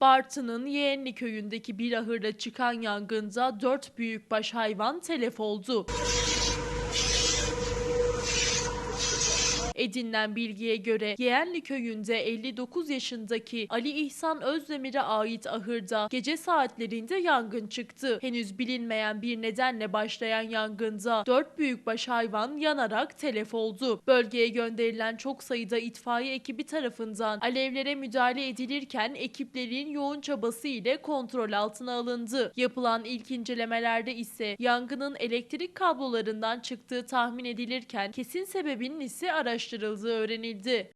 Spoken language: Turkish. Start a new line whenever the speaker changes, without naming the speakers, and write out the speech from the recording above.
Bartın'ın Yeğenli köyündeki bir ahırda çıkan yangında dört büyükbaş hayvan telef oldu. Edinilen bilgiye göre Yeğenli köyünde 59 yaşındaki Ali İhsan Özdemir'e ait ahırda gece saatlerinde yangın çıktı. Henüz bilinmeyen bir nedenle başlayan yangında 4 büyükbaş hayvan yanarak telef oldu. Bölgeye gönderilen çok sayıda itfaiye ekibi tarafından alevlere müdahale edilirken ekiplerin yoğun çabası ile kontrol altına alındı. Yapılan ilk incelemelerde ise yangının elektrik kablolarından çıktığı tahmin edilirken kesin sebebinin ise araştırıldığı öğrenildi.